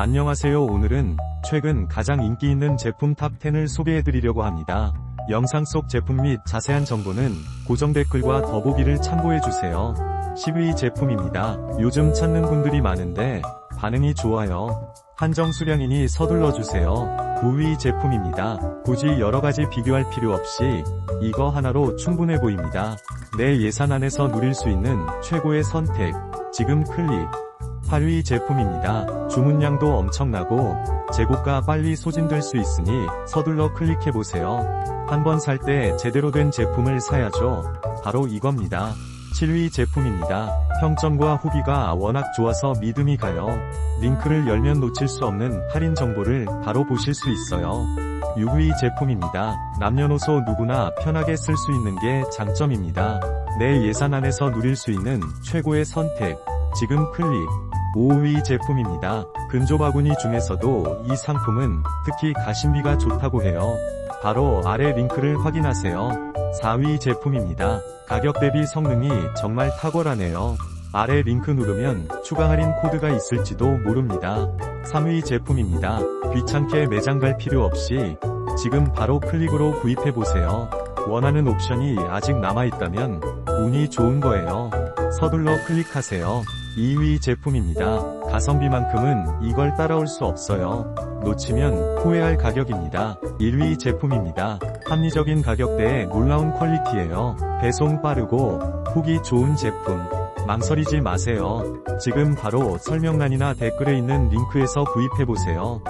안녕하세요 오늘은 최근 가장 인기 있는 제품 탑10을 소개해드리려고 합니다. 영상 속 제품 및 자세한 정보는 고정 댓글과 더보기를 참고해주세요. 10위 제품입니다. 요즘 찾는 분들이 많은데 반응이 좋아요. 한정 수량이니 서둘러주세요. 9위 제품입니다. 굳이 여러가지 비교할 필요 없이 이거 하나로 충분해 보입니다. 내 예산 안에서 누릴 수 있는 최고의 선택. 지금 클릭. 8위 제품입니다. 주문량도 엄청나고 재고가 빨리 소진될 수 있으니 서둘러 클릭해보세요. 한번 살 때 제대로 된 제품을 사야죠. 바로 이겁니다. 7위 제품입니다. 평점과 후기가 워낙 좋아서 믿음이 가요. 링크를 열면 놓칠 수 없는 할인 정보를 바로 보실 수 있어요. 6위 제품입니다. 남녀노소 누구나 편하게 쓸 수 있는 게 장점입니다. 내 예산 안에서 누릴 수 있는 최고의 선택. 지금 클릭. 5위 제품입니다. 근조바구니 중에서도 이 상품은 특히 가심비가 좋다고 해요. 바로 아래 링크를 확인하세요. 4위 제품입니다. 가격 대비 성능이 정말 탁월하네요. 아래 링크 누르면 추가 할인 코드가 있을지도 모릅니다. 3위 제품입니다. 귀찮게 매장 갈 필요 없이 지금 바로 클릭으로 구입해보세요. 원하는 옵션이 아직 남아있다면 운이 좋은 거예요. 서둘러 클릭하세요. 2위 제품입니다. 가성비만큼은 이걸 따라올 수 없어요. 놓치면 후회할 가격입니다. 1위 제품입니다. 합리적인 가격대에 놀라운 퀄리티예요. 배송 빠르고 후기 좋은 제품. 망설이지 마세요. 지금 바로 설명란이나 댓글에 있는 링크에서 구입해보세요.